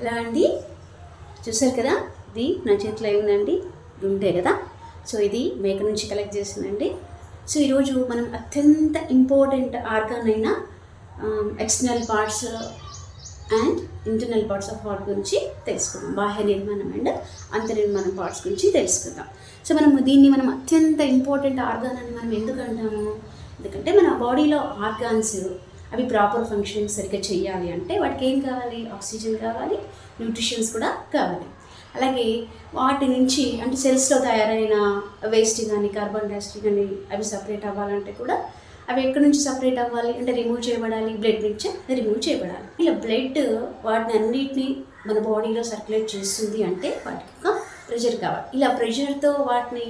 ఎలా అండి. చూసారు కదా? ఇది నా చేతిలో ఏముందండి? గుండె కదా? సో ఇది మేక నుంచి కలెక్ట్ చేసిందండి. సో ఈరోజు మనం అత్యంత ఇంపార్టెంట్ ఆర్గాన్ అయిన external parts and internal parts of heart గురించి తెలుసుకుందాం. బాహ్య నిర్మాణం అండ్ అంతర్నిర్మాణం పార్ట్స్ గురించి తెలుసుకుందాం. సో మనం దీన్ని మనం అత్యంత ఇంపార్టెంట్ ఆర్గాన్ అని మనం ఎందుకు అంటాము? ఎందుకంటే మన బాడీలో ఆర్గాన్స్ అవి ప్రాపర్ ఫంక్షనింగ్ సరిగ్గా చేయాలి అంటే వాటికి ఏం కావాలి? ఆక్సిజన్ కావాలి న్యూట్రిషన్స్ కూడా కావాలి. అలాగే వాటి నుంచి అంటే సెల్స్లో తయారైన వేస్ట్ కానీ కార్బన్ డైఆక్సైడ్ కానీ అవి సపరేట్ అవ్వాలంటే కూడా అవి ఎక్కడి నుంచి సపరేట్ అవ్వాలి? అంటే రిమూవ్ చేయబడాలి బ్లడ్ నుంచి రిమూవ్ చేయబడాలి. ఇలా బ్లడ్ వాటిని అన్నిటిని మన బాడీలో సర్క్యులేట్ చేస్తుంది అంటే వాటికి ఒక ప్రెషర్ కావాలి. ఇలా ప్రెషర్తో వాటిని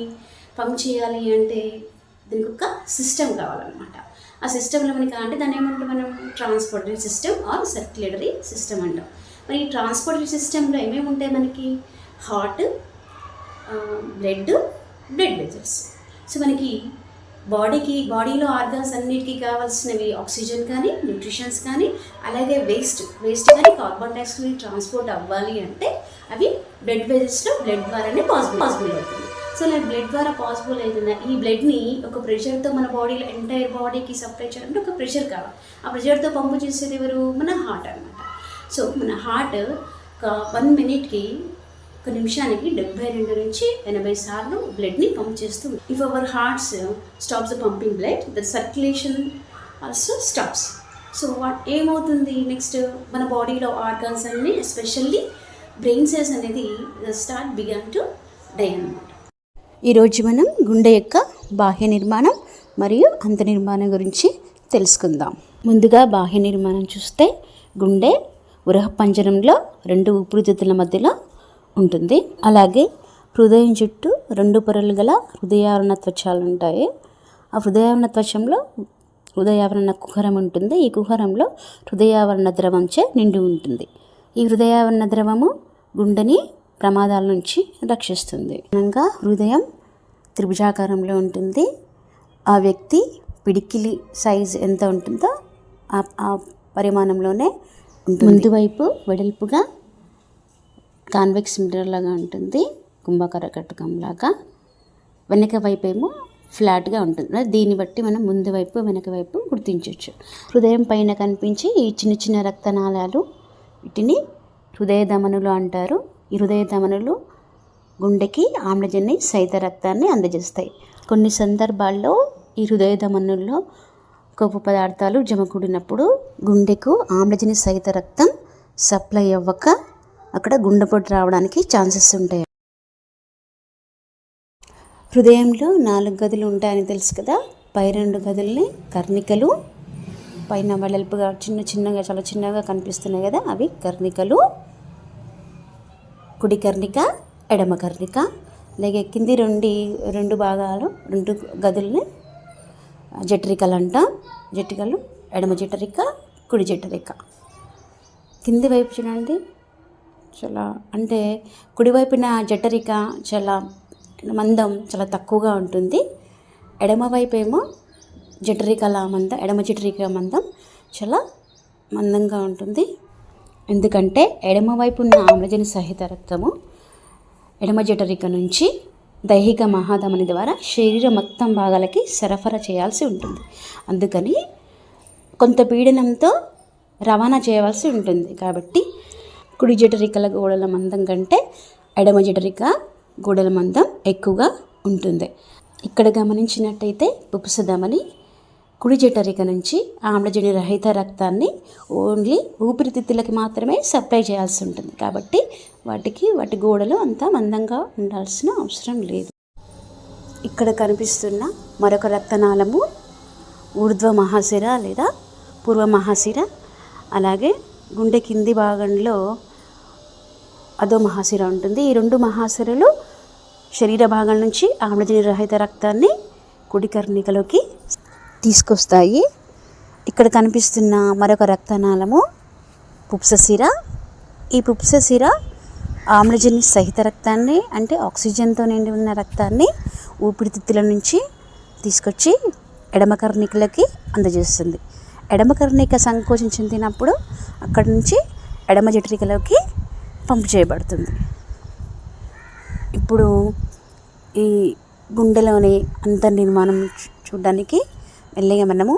పంప్ చేయాలి అంటే దీనికి ఒక సిస్టమ్ కావాలన్నమాట. ఆ సిస్టంలో మనకి అంటే దాన్ని ఏమంటాం మనం? Transportary system or circulatory system అంటాం. మరి ఈ ట్రాన్స్పోర్టరీ సిస్టంలో ఏమేమి ఉంటాయి మనకి? Heart blood blood vessels so మనకి బాడీకి బాడీలో ఆర్గాన్స్ అన్నిటికీ కావాల్సినవి ఆక్సిజన్ కానీ న్యూట్రిషన్స్ కానీ అలాగే వేస్ట్ వేస్ట్ కానీ కార్బన్ డైఆక్సైడ్ ట్రాన్స్పోర్ట్ అవ్వాలి అంటే అవి బ్లడ్ వెజల్స్లో బ్లడ్ ద్వారానే పాసిబుల్ పాసిబుల్ అవుతుంది. సో లైక్ బ్లడ్ ద్వారా పాసిబుల్ అవుతుందా? ఈ బ్లడ్ని ఒక ప్రెషర్తో మన బాడీలో ఎంటైర్ బాడీకి సప్లై చేయాలంటే ఒక ప్రెషర్ కావాలి ఆ ప్రెషర్తో పంపు చేసేది ఎవరు? మన హార్ట్ అనమాట సో మన హార్ట్ ఒక వన్ మినిట్కి ఒక నిమిషానికి డెబ్బై రెండు నుంచి ఎనభై సార్లు బ్లడ్ని పంప్ చేస్తుంది. If our hearts stops the pumping blood the circulation also stops so what ఏమవుతుంది? నెక్స్ట్ మన బాడీలో ఆర్గాన్స్ అన్ని ఎస్పెషల్లీ బ్రెయిన్ సెల్స్ అనేది స్టార్ట్ బిగన్ టు డై అనమాట ఈరోజు మనం గుండె యొక్క బాహ్య నిర్మాణం మరియు అంత నిర్మాణం గురించి తెలుసుకుందాం. ముందుగా బాహ్య నిర్మాణం చూస్తే గుండె ఉరహ పంజరంలో రెండు ఊపిరితిత్తుల మధ్యలో ఉంటుంది. అలాగే హృదయం చుట్టూ రెండు పొరలు గల హృదయావరణ త్వచాలు ఉంటాయి. ఆ హృదయావరణ త్వచంలో హృదయావరణ కుహరం ఉంటుంది. ఈ కుహరంలో హృదయావరణ ద్రవంచే నిండి ఉంటుంది. ఈ హృదయావరణ ద్రవము గుండెని ప్రమాదాల నుంచి రక్షిస్తుంది. హృదయం త్రిభుజాకారంలో ఉంటుంది. ఆ వ్యక్తి పిడికిలి సైజ్ ఎంత ఉంటుందో ఆ ఆ పరిమాణంలోనే ముందు వైపు వెడల్పుగా కాన్వెక్స్ మిర్రర్ లాగా ఉంటుంది. కుంభకర కటకం లాగా. వెనక వైపు ఏమో ఫ్లాట్గా ఉంటుంది. దీన్ని బట్టి మనం ముందు వైపు వెనక వైపు గుర్తించవచ్చు. హృదయం పైన కనిపించి ఈ చిన్న చిన్న రక్తనాళాలు వీటిని హృదయ ధమనులు అంటారు. ఈ హృదయ ధమనులు గుండెకి ఆమ్లజని సహిత రక్తాన్ని అందజేస్తాయి. కొన్ని సందర్భాల్లో ఈ హృదయ ధమనుల్లో కొవ్వు పదార్థాలు జమకూడినప్పుడు గుండెకు ఆమ్లజని సహిత రక్తం సప్లై అవ్వక అక్కడ గుండెపోటు రావడానికి ఛాన్సెస్ ఉంటాయి. హృదయంలో నాలుగు గదులు ఉంటాయని తెలుసు కదా? పై రెండు గదుల్ని కర్ణికలు పైన వెడల్పుగా చిన్న చిన్నగా చాలా చిన్నగా కనిపిస్తున్నాయి కదా? అవి కర్ణికలు కుడి కర్ణిక ఎడమ కర్లిక అలాగే కింది రెండు రెండు భాగాలు రెండు గదుల్ని జఠరికలు అంటాం జటికలు ఎడమ జఠరిక కుడి జఠరిక. కింది వైపు చూడండి చాలా అంటే కుడివైపున జఠరిక చాలా మందం చాలా తక్కువగా ఉంటుంది. ఎడమవైపు ఏమో జఠరికల మందం ఎడమ జఠరిక మందం చాలా మందంగా ఉంటుంది. ఎందుకంటే ఎడమవైపు ఉన్న ఆమ్లజని సహిత రక్తము ఎడమ జఠరిక నుంచి దైహిక మహాధమని ద్వారా శరీర మొత్తం భాగాలకి సరఫరా చేయాల్సి ఉంటుంది. అందుకని కొంత పీడనంతో రవాణా చేయవలసి ఉంటుంది. కాబట్టి కుడి జఠరికల గోడల మందం కంటే ఎడమ జఠరిక గోడల మందం ఎక్కువగా ఉంటుంది. ఇక్కడ గమనించినట్టయితే పుపుసధమని కుడి జఠరిక నుంచి ఆమ్లజని రహిత రక్తాన్ని ఓన్లీ ఊపిరితిత్తులకి మాత్రమే సప్లై చేయాల్సి ఉంటుంది. కాబట్టి వాటికి వాటి గోడలు అంత మందంగా ఉండాల్సిన అవసరం లేదు. ఇక్కడ కనిపిస్తున్న మరొక రక్తనాళము ఊర్ధ్వ మహాశిర లేదా పూర్వ మహాశిర అలాగే గుండె కింది భాగంలో అదో మహాశిర ఉంటుంది. ఈ రెండు మహాశిరలు శరీర భాగం నుంచి ఆమ్లజని రహిత రక్తాన్ని కుడి కర్ణికలోకి తీసుకొస్తాయి. ఇక్కడ కనిపిస్తున్న మరొక రక్తనాళము పుప్సశిర ఈ పుప్సశిర ఆమ్లజని సహిత రక్తాన్ని అంటే ఆక్సిజన్తో నిండి ఉన్న రక్తాన్ని ఊపిరితిత్తుల నుంచి తీసుకొచ్చి ఎడమ కర్ణికలకి అందజేస్తుంది. ఎడమ కర్ణిక సంకోచం చెందినప్పుడు అక్కడి నుంచి ఎడమ జఠరికలోకి పంపు చేయబడుతుంది. ఇప్పుడు ఈ గుండెలోని అంత నిర్మాణం చూడడానికి మెల్లగా మనము.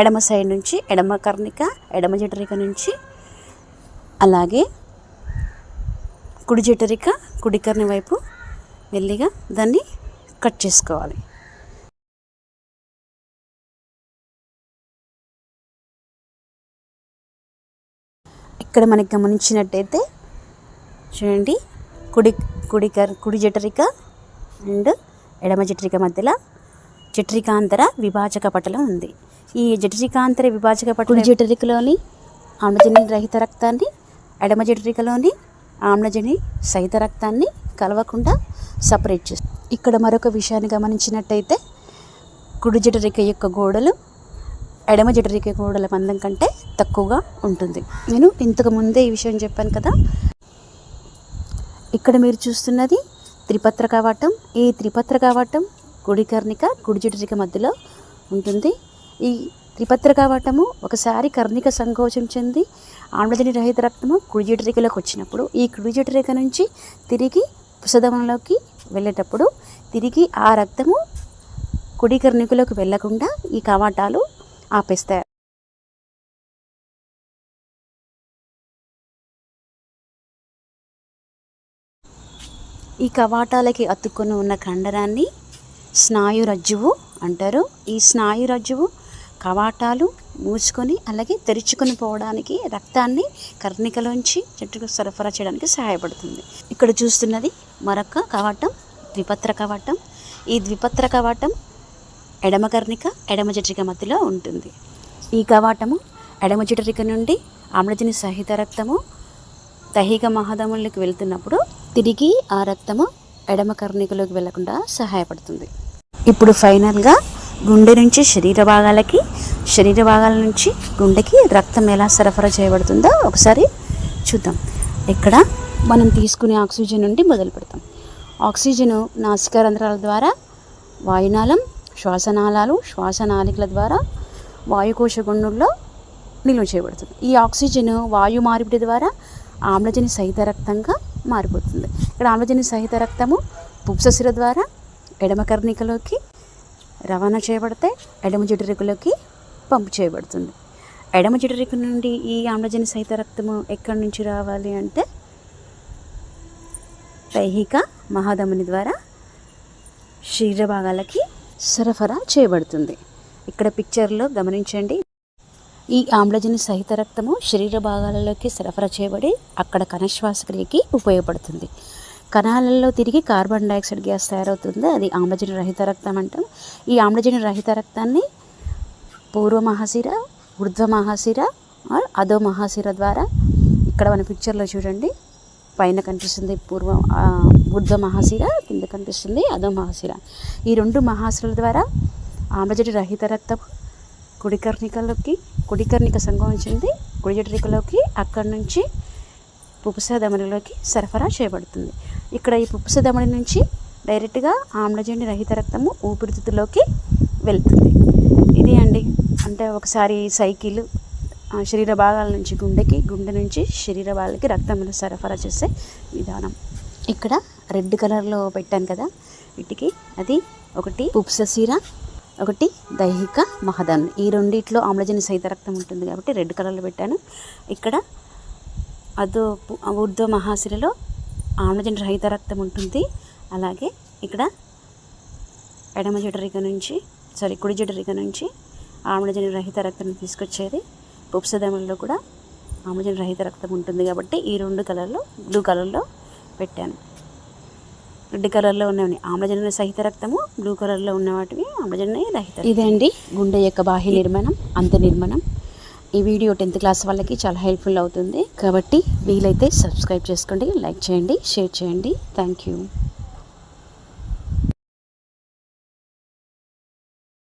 ఎడమ సైడ్ నుంచి ఎడమ కర్ణిక ఎడమ జఠరిక నుంచి అలాగే కుడి జఠరిక కుడి కర్ణి వైపు మెల్లిగా దాన్ని కట్ చేసుకోవాలి. ఇక్కడ మనకి గమనించినట్టయితే చూడండి కుడి కుడికర్ కుడి జఠరిక అండ్ ఎడమ జఠరిక మధ్యలో జఠరికాంతర విభాజక పటలం ఉంది. ఈ జఠరికాంతర విభాజక పటలం జఠరికలోని ఆమ్లజని రహిత రక్తాన్ని ఎడమ జఠరికలోని ఆమ్లజని సహిత రక్తాన్ని కలవకుండా సపరేట్ చేస్తుంది. ఇక్కడ మరొక విషయాన్ని గమనించినట్టయితే కుడి జఠరిక యొక్క గోడలు ఎడమ జఠరిక గోడల మందం కంటే తక్కువగా ఉంటుంది. నేను ఇంతకు ముందే ఈ విషయం చెప్పాను కదా. ఇక్కడ మీరు చూస్తున్నది త్రిపత్ర కవాటం ఈ త్రిపత్ర కవాటం కుడికర్ణిక కుడి మధ్యలో ఉంటుంది. ఈ త్రిపత్ర కవాటము ఒకసారి కర్ణిక సంకోచం చెంది ఆమ్లజని రహిత రక్తము కుడిజిటికలోకి వచ్చినప్పుడు ఈ కుడి నుంచి తిరిగి పుసదమంలోకి వెళ్ళేటప్పుడు తిరిగి ఆ రక్తము కుడి కర్ణికలోకి వెళ్ళకుండా ఈ కవాటాలు ఆపేస్తాయి. ఈ కవాటాలకి అతుక్కొని ఉన్న కండరాన్ని స్నాయురజ్జువు అంటారు. ఈ స్నాయురజ్జువు కవాటాలు మూసుకొని అలాగే తెరుచుకొని పోవడానికి రక్తాన్ని కర్ణికలోంచి చెట్టుకు సరఫరా చేయడానికి సహాయపడుతుంది. ఇక్కడ చూస్తున్నది మరొక కవాటం ద్విపత్ర కవాటం. ఈ ద్విపత్ర కవాటం ఎడమ కర్ణిక ఎడమ జటిక మధ్యలో ఉంటుంది. ఈ కవాటము ఎడమ జటిక నుండి ఆమ్లజని సహిత రక్తము దైహిక మహాదములకు వెళ్తున్నప్పుడు తిరిగి ఆ రక్తము ఎడమ కర్ణికలోకి వెళ్ళకుండా సహాయపడుతుంది. ఇప్పుడు ఫైనల్గా గుండె నుంచి శరీర భాగాలకి శరీర భాగాల నుంచి గుండెకి రక్తం ఎలా సరఫరా చేయబడుతుందో ఒకసారి చూద్దాం. ఇక్కడ మనం తీసుకునే ఆక్సిజన్ నుండి మొదలు పెడతాం ఆక్సిజను నాసికారంధ్రాల ద్వారా వాయునాళం శ్వాసనాళాలు శ్వాసనాళికల ద్వారా వాయుకోశ గుండుల్లో నిల్వ చేయబడుతుంది. ఈ ఆక్సిజన్ వాయు మార్పిడి ద్వారా ఆమ్లజని సహిత రక్తంగా మారిపోతుంది. ఇక్కడ ఆమ్లజని సహిత రక్తము పుప్సశిర ద్వారా ఎడమ కర్ణికలోకి రవాణా చేయబడితే ఎడమ జఠరికలోకి పంపు చేయబడుతుంది. ఎడమ జఠరిక నుండి ఈ ఆమ్లజని సహిత రక్తము ఎక్కడి నుంచి రావాలి అంటే దైహిక మహాధముని ద్వారా శరీర భాగాలకి సరఫరా చేయబడుతుంది. ఇక్కడ పిక్చర్లో గమనించండి. ఈ ఆమ్లజని సహిత రక్తము శరీర భాగాలలోకి సరఫరా చేయబడి అక్కడ కణశ్వాసక్రియకి ఉపయోగపడుతుంది. కణాలలో తిరిగి కార్బన్ డైఆక్సైడ్ గ్యాస్ తయారవుతుంది. అది ఆమ్లజని రహిత రక్తం అంటాం. ఈ ఆమ్లజని రహిత రక్తాన్ని పూర్వ మహాశిర ఊర్ధ్వ మహాశిర ఆర్ అధో మహాశిర ద్వారా ఇక్కడ మన పిక్చర్లో చూడండి. పైన కనిపిస్తుంది పూర్వ ఆ, ఊర్ధ్వ మహాశిర కింద కనిపిస్తుంది అధో మహాశిర. ఈ రెండు మహాశిరల ద్వారా ఆమ్లజని రహిత రక్తం కుడికర్ణికలోకి కుడికర్ణిక వచ్చింది. కుడిజటరికలోకి అక్కడి నుంచి పుప్పస ధమనిలోకి సరఫరా చేయబడుతుంది. ఇక్కడ ఈ పుప్పస ధమని నుంచి డైరెక్ట్గా ఆమ్లజండి రహిత రక్తము ఊపిరితిత్తులోకి వెళ్తుంది. ఇది అండి. అంటే ఒకసారి సైకిల్ ఆ, శరీర భాగాల నుంచి గుండెకి గుండె నుంచి శరీర భాగాలకి రక్తం సరఫరా చేసే విధానం. ఇక్కడ రెడ్ కలర్లో పెట్టాను కదా. వీటికి అది ఒకటి పుప్సశీర ఒకటి దైహిక మహదాన్. ఈ రెండిట్లో ఆమ్లజని సహిత రక్తం ఉంటుంది కాబట్టి రెడ్ కలర్లో పెట్టాను. ఇక్కడ అదో ఊర్ధ్వ మహాశిరలో ఆమ్లజని రహిత రక్తం ఉంటుంది. అలాగే ఇక్కడ ఎడమ జఠరిక నుంచి సారీ కుడి జఠరిక నుంచి ఆమ్లజని రహిత రక్తం తీసుకొచ్చేది. పుప్సదములలో కూడా ఆమ్లజని రహిత రక్తం ఉంటుంది కాబట్టి ఈ రెండు కలర్లో బ్లూ కలర్లో పెట్టాను. రెడ్ కలర్లో ఉన్నవి. ఆమ్లజన సహిత రక్తము బ్లూ కలర్లో ఉన్న వాటివి ఆమ్లజన రహిత ఇదే అండి గుండె యొక్క బాహ్య నిర్మాణం అంత నిర్మాణం. ఈ వీడియో టెన్త్ క్లాస్ వాళ్ళకి చాలా హెల్ప్ఫుల్ అవుతుంది. కాబట్టి వీలైతే సబ్స్క్రైబ్ చేసుకోండి లైక్ చేయండి షేర్ చేయండి. Thank you.